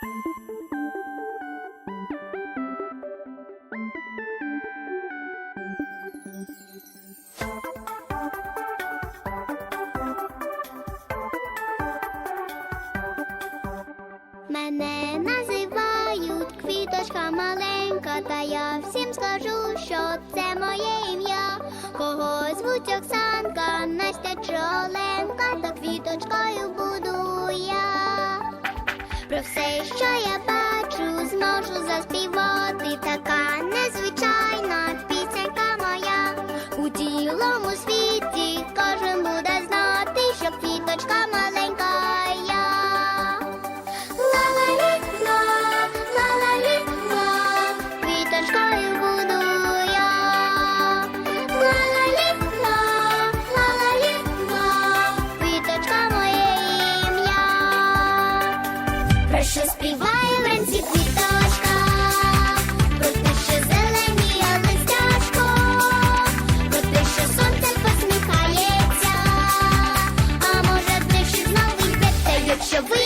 Мене називають квіточка маленька, та я всім скажу, що це моє ім'я. Кого звуть Оксанка, Настя Чоленка, та квіточкою буду я. Про все, що я бачу, зможу заспівати. Така незвичайна пісенька моя. У цілому світі кожен буде знати, що квіточка маленька що співає вранці квіточка, про що зеленіє листячко, що сонце посміхається, а може, те, що знову йде те, ви.